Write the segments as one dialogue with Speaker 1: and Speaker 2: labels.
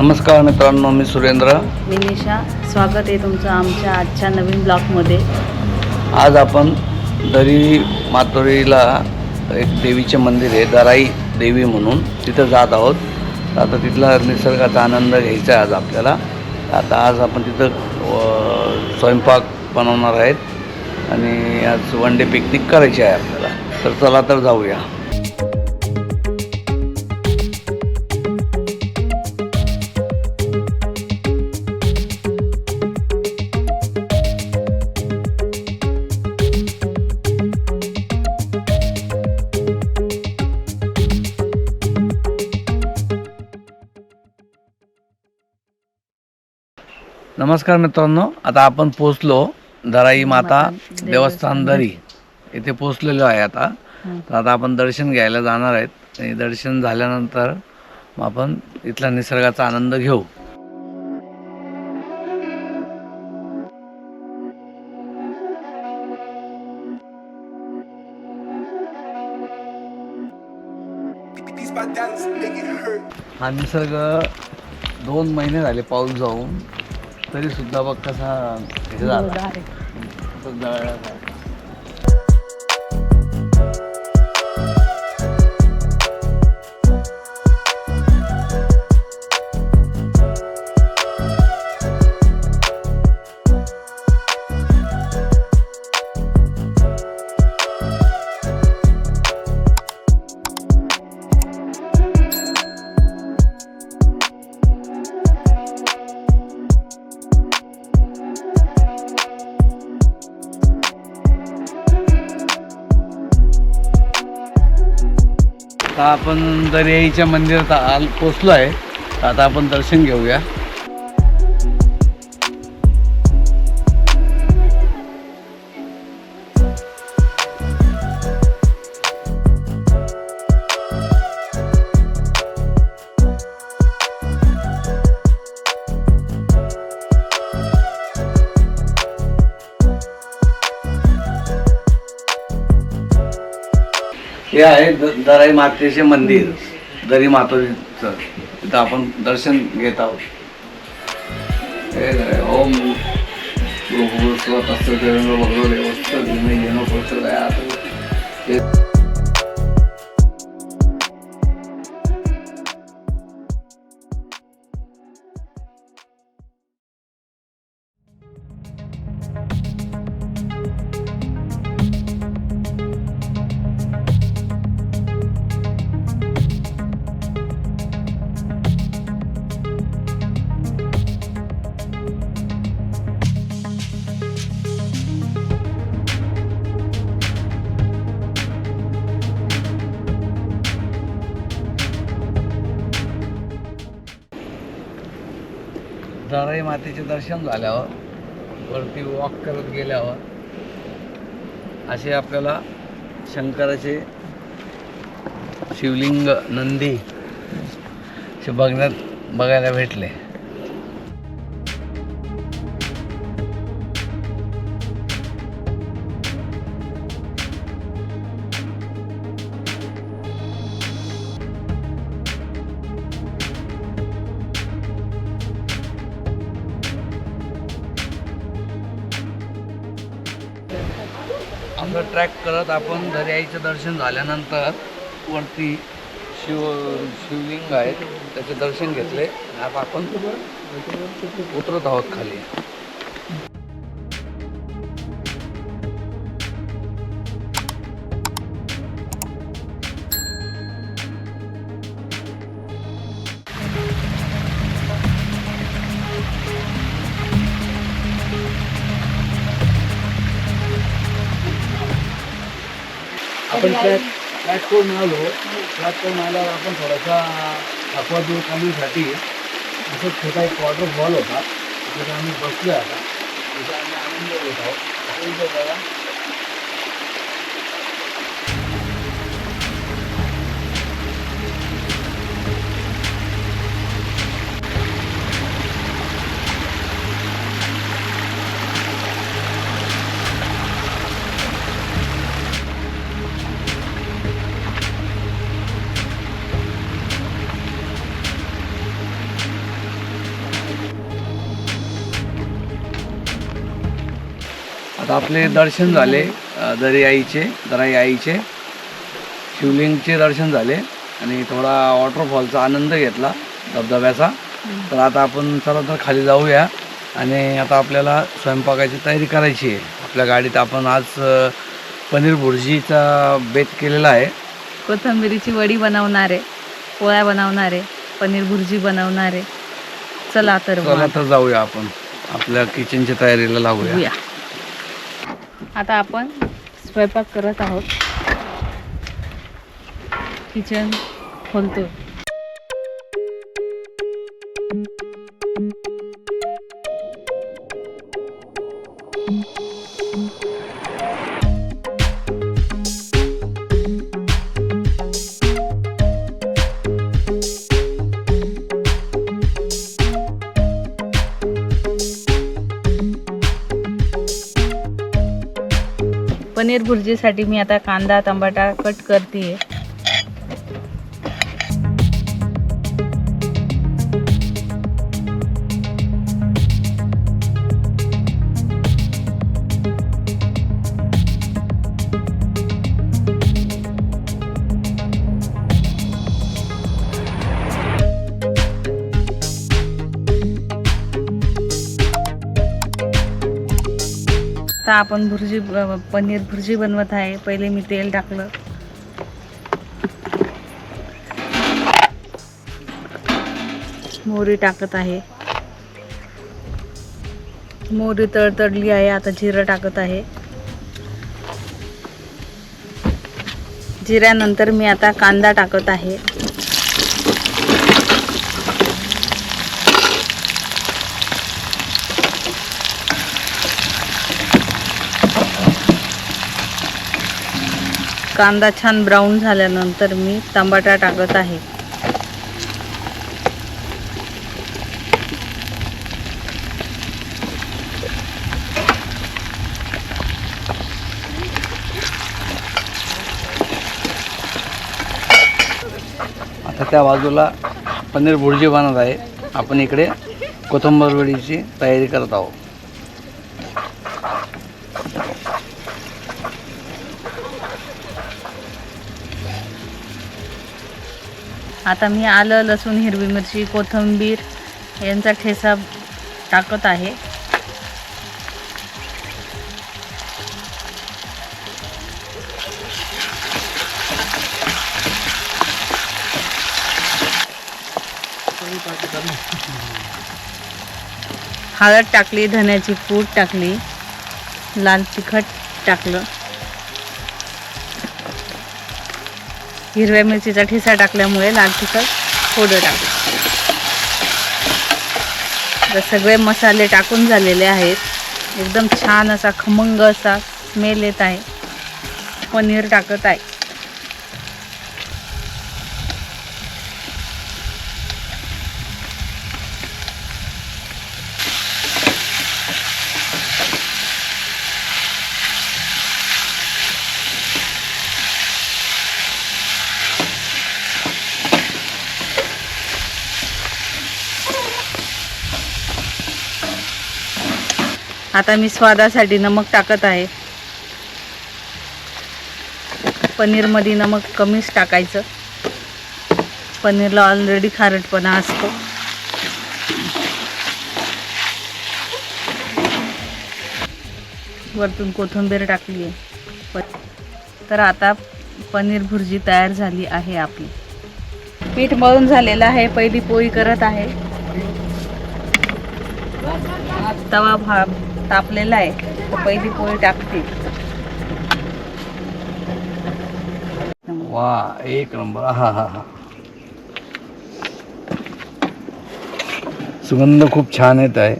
Speaker 1: नमस्कार मित्रांनो मी सुरेंद्र.
Speaker 2: मी निशा. स्वागत आहे तुमचं आमच्या आजच्या नवीन ब्लॉगमध्ये.
Speaker 1: आज आपण दरी मातोरीला एक देवीचे मंदिर आहे दराई देवी म्हणून. तिथं जात आहोत. आता तिथला निसर्गाचा आनंद घ्यायचा आहे आज आपल्याला. आता आज आपण तिथं स्वयंपाक बनवणार आहेत. आणि आज वन डे पिकनिक करायची आहे आपल्याला. तर चला तर जाऊया. नमस्कार मित्रांनो आता आपण पोचलो दराई माता देवस्थान दरी. इथे पोचलेलो आहे आता. तर आता आपण दर्शन घ्यायला जाणार आहेत. आणि दर्शन झाल्यानंतर मग आपण इथला निसर्गाचा आनंद घेऊ. हा निसर्ग दोन महिने झाले पाऊस जाऊन. तरी सुद्धा बघ कसा हे झाला. जळायला आता आपण दर्याईच्या मंदिरात आल पोचलो आहे तर आता आपण दर्शन घेऊया. हे आहे द- दराई मातेचे मंदिर दरी मातोरीचं तिथं आपण दर्शन घेत आहोत. हे आहे, ओम तस्य काळी मातेचे दर्शन झाल्यावर वरती वॉक करत गेल्यावर असे आपल्याला शंकराचे शिवलिंग नंदी असे बघण्यात बघायला भेटले. सगळं ट्रॅक करत आपण दर्याईचं दर्शन झाल्यानंतर वरती शिव शिवलिंग आहेत त्याचे दर्शन घेतले. आपण उतरत आहोत खाली. आपण करून आलो. करून आल्यावर आपण थोडासा थकवा दूर करण्यासाठी असं छोटा एक वॉटरफॉल होता. तिथे आम्ही बसलो आता. तिथे आम्ही आनंद घेत आहोत. इथे बघा. आपले दर्शन झाले दरी आईचे दराई आईचे शिवलिंगचे दर्शन झाले आणि थोडा वॉटरफॉलचा आनंद घेतला धबधब्याचा. तर आता आपण चला तर खाली जाऊया आणि आता आपल्याला स्वयंपाकाची तयारी करायची आहे. आपल्या गाडीत आपण आज पनीर भुर्जीचा बेत केलेला आहे.
Speaker 2: कोथिंबिरीची वडी बनवणार आहे पोळ्या बनवणार आहे पनीर भुर्जी बनवणार आहे. चला तर
Speaker 1: चला तर जाऊया आपण. आपल्या किचनच्या तयारीला लागूया.
Speaker 2: आता आपण स्वयंपाक करत आहोत. किचन खोलतो पनीर भुर्जीसाठी मी आता कांदा टमाटा कट करते आहे आता आपण भुर्जी पनीर भुर्जी बनवत आहे. पहिले मी तेल टाकलं. मोहरी टाकत आहे. मोहरी तळतळली आहे आता जिरं टाकत आहे. जिऱ्यानंतर मी आता कांदा टाकत आहे. कांदा छान ब्राऊन झाल्यानंतर मी टमाटा टाकत आहे.
Speaker 1: आता त्या बाजूला पनीर भुर्जी बनत आहे. आपण इकडे कोथंबरवडीची तयारी करत आहोत.
Speaker 2: आता मी आलं लसूण हिरवी मिरची कोथिंबीर यांचा ठेसा टाकत आहे. हळद टाकली धन्याची पूड टाकली लाल तिखट टाकलं. हिरव्या मिरचीचा ठिसा टाकल्यामुळे लाल तिखट फोडं टाकलं. तर सगळे मसाले टाकून झालेले आहेत. एकदम छान असा खमंग असा स्मेल येत आहे. पनीर टाकत आहे. आता मी स्वादासाठी नमक टाकत आहे. पनीरमध्ये नमक कमीच टाकायचं. पनीरला ऑलरेडी खारटपणा असतो. वरतून कोथिंबीर टाकली आहे. तर आता पनीर भुर्जी तयार झाली आहे आपली. पीठ मळून झालेलं आहे. पहिली पोळी करत आहे. तवा भा तापलेला आहे. तर पहिली पोळी टाकते.
Speaker 1: वा एक नंबर. हा हा हा. सुगंध खूप छान येत आहे.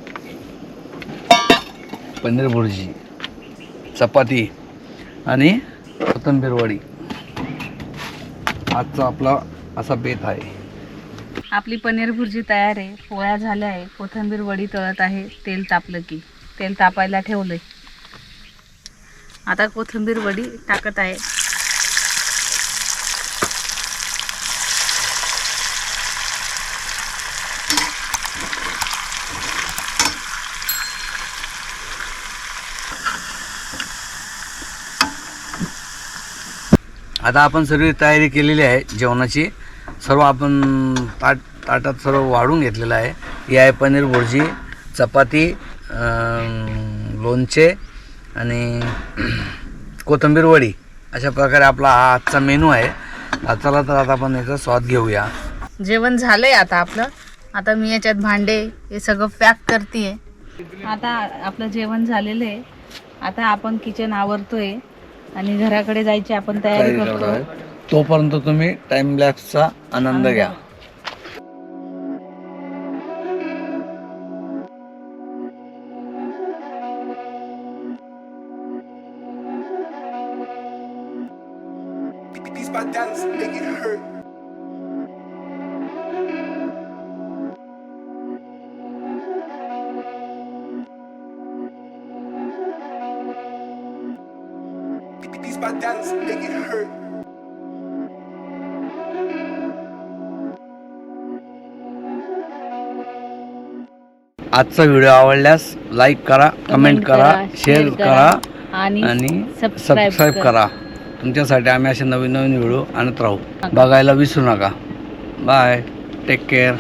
Speaker 1: पनीर भुर्जी चपाती आणि कोथिंबीर वडी. आजचा आपला असा बेत आहे.
Speaker 2: आपली पनीर भुर्जी तयार आहे. पोळ्या झाल्या आहे. कोथिंबीर वडी तळत आहे. तेल तापलं की. तेल तापायला ठेवलं आता कोथिंबीर वडी टाकत आहे.
Speaker 1: आता आपण सर्व तयारी केलेली आहे जेवणाची. सर्व आपण ताट ताटात सर्व वाढून घेतलेलं आहे. ही आहे पनीर भुर्जी चपाती लोणचे आणि कोथिंबीर वडी. अशा प्रकारे आपला हा आजचा मेनू आहे. चला तर आता आपण याचा स्वाद घेऊया.
Speaker 2: जेवण झालंय आता आपलं. आता मी याच्यात भांडे हे सगळं पॅक करते आता आपलं जेवण झालेलं आहे. आता आपण किचन आवरतोय आणि घराकडे जायची आपण तयारी
Speaker 1: करत. तोपर्यंत तुम्ही टाइम लॅप्सचा आनंद घ्या.
Speaker 3: Bad dance make it hurt.
Speaker 1: आजचा व्हिडिओ आवडल्यास लाईक करा कमेंट करा शेअर करा
Speaker 2: आणि
Speaker 1: आणि
Speaker 2: सबस्क्राईब
Speaker 1: सबस्क्राईब
Speaker 2: करा.
Speaker 1: करा. तुमच्यासाठी आम्ही असे नवीन नवीन व्हिडिओ आणत राहू. बघायला विसरू नका. Bye take care